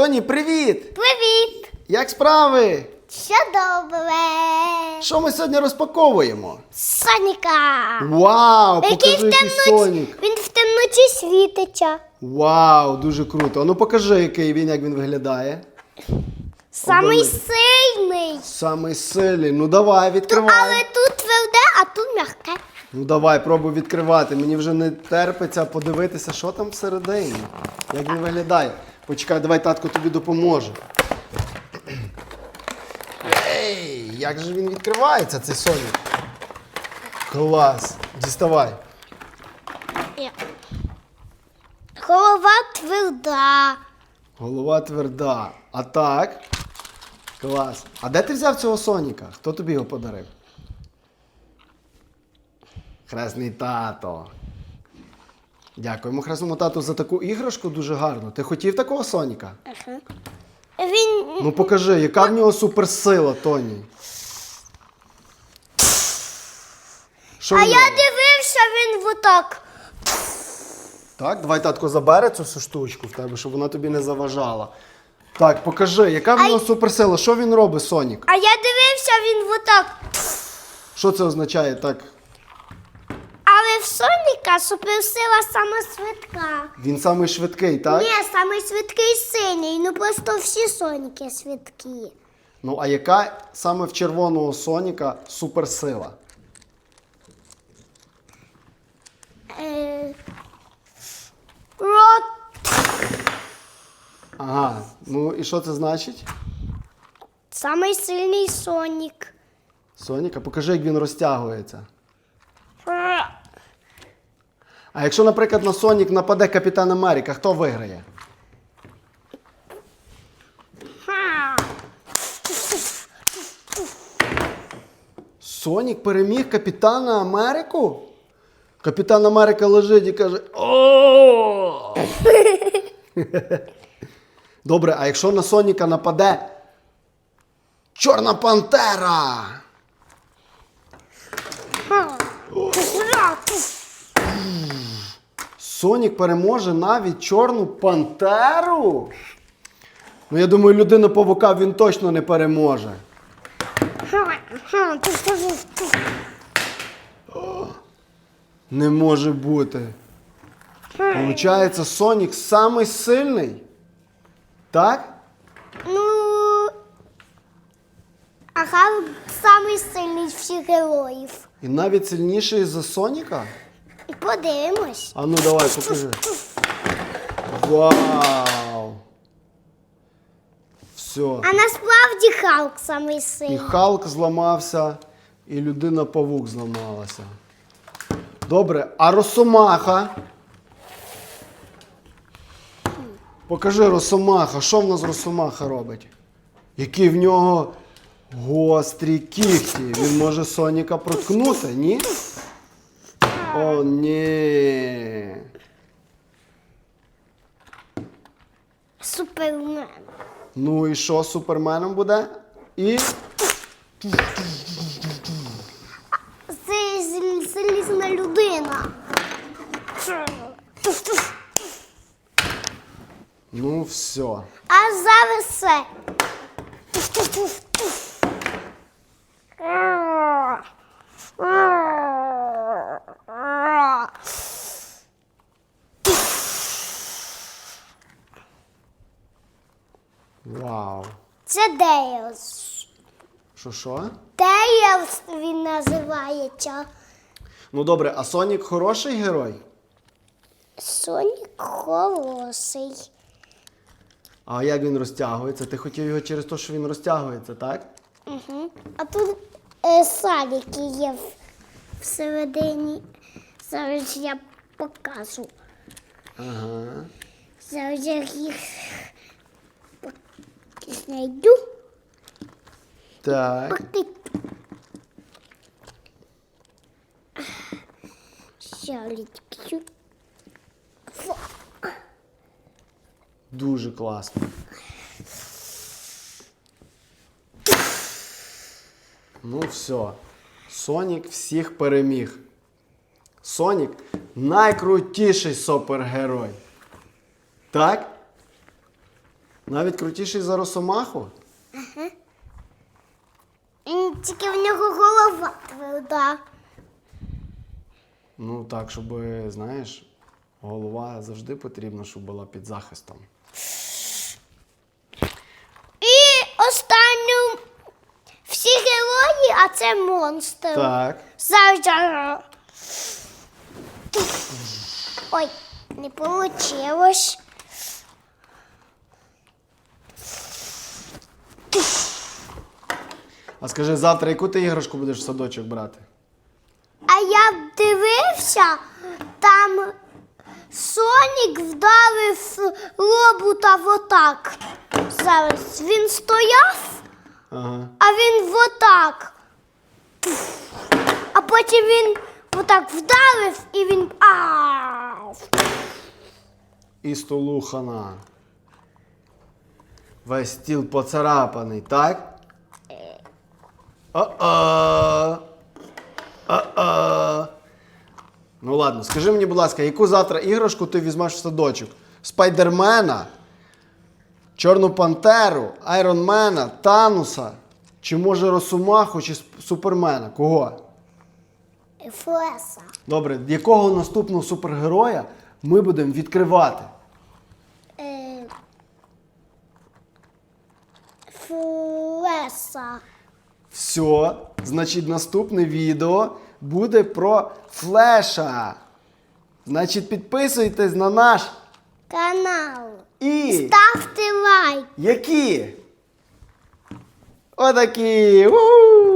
Тоні, привіт! Привіт! Як справи? Що добре? Що ми сьогодні розпаковуємо? Соніка! Вау! Який Покажи, в який темноті, Сонік. він в темноті світиться. Вау, дуже круто. А ну покажи, який він, як він виглядає. Самий Обалдеть. сильний. Самий сильний. Ну давай, відкривай. Але тут тверде, а тут м'яке. Ну давай, пробуй відкривати. Мені вже не терпиться подивитися, що там всередині. Як він виглядає. Почекай, давай татко тобі допоможе. Ей, як же він відкривається, цей Сонік? Клас. Діставай. Голова тверда. Голова тверда. А так. Клас. А де ти взяв цього Соніка? Хто тобі його подарив? Хресний тато. Дякуємо хресному тату за таку іграшку дуже гарну. Ти хотів такого Соніка? Він Ну покажи, яка в нього суперсила, Тоні. Що А я нього? дивився, він отак. Так, давай татко забере цю всю штучку в тебе, щоб вона тобі не заважала. Так, покажи, яка в нього суперсила? Що він робить, Сонік? А я дивився, він отак. Що це означає так? В Соніка суперсила сама швидка. Він самий швидкий, так? Ні, самий швидкий синій. Ну просто всі Соніки швидкі. Ну, а яка саме в червоного Соніка суперсила? Е, Рот. Ага, ну і що це значить? Самий сильний Сонік. Соніка, покажи, як він розтягується. А якщо, наприклад, на Сонік нападе Капітан Америка, хто виграє? Сонік переміг Капітана Америку? Капітан Америка лежить і каже: О! Добре, а якщо на Соніка нападе Чорна Пантера? Сонік переможе навіть Чорну Пантеру? Ну, я думаю, людина павука він точно не переможе. Не може бути. Получається, Сонік самий сильний. Так? Ну. А Халк самий сильний з всіх героїв. І навіть сильніший за Соніка? Подивимось. А ну давай, покажи. Вау! Все. А насправді Халк самий І сильний. Халк зламався, і людина павук зламалася. Добре, а Росомаха? Покажи Росомаха. Що в нас Росомаха робить? Які в нього гострі кігті. Він може Соніка проткнути, ні? О, ні. Супермен. Ну і що суперменом буде? І. Це залізна людина. Ну, все. А зараз все. Вау. Дейлс. Що що? Дейлс він називається. Ну добре, а Сонік хороший герой? Сонік хороший. А як він розтягується? Ти хотів його через те, що він розтягується, так? Угу. А тут е, саліки є в- всередині. Зараз я покажу. Ага. Зараз я їх знайду. Так. Поки. Дуже класно. Ну все. Сонік всіх переміг. Сонік найкрутіший супергерой. Так? Навіть крутіший за Росомаху? Тільки в нього голова тверда. Ну так, щоб, знаєш, голова завжди потрібна, щоб була під захистом. І останню всі герої, а це монстр. Так. Я- Ой, не получилось. А скажи, завтра яку ти іграшку будеш в садочок брати? А я б дивився, там Сонік вдарив робота в отак. Зараз він стояв, Ага. а він в отак. А потім він отак вдарив і він. Ау! І столухана. Весь стіл поцарапаний, так? А-а. А-а. Ну ладно, скажи мені, будь ласка, яку завтра іграшку ти візьмеш в садочок? Спайдермена, Чорну Пантеру, Айронмена, Тануса, чи може Росомаху, чи Супермена? Кого? Флеса. Добре, якого наступного супергероя ми будемо відкривати? Е, Флеса. Все, значить, наступне відео буде про флеша. Значить, підписуйтесь на наш Канал. і Ставте лайк. які? Отакі. У-ху!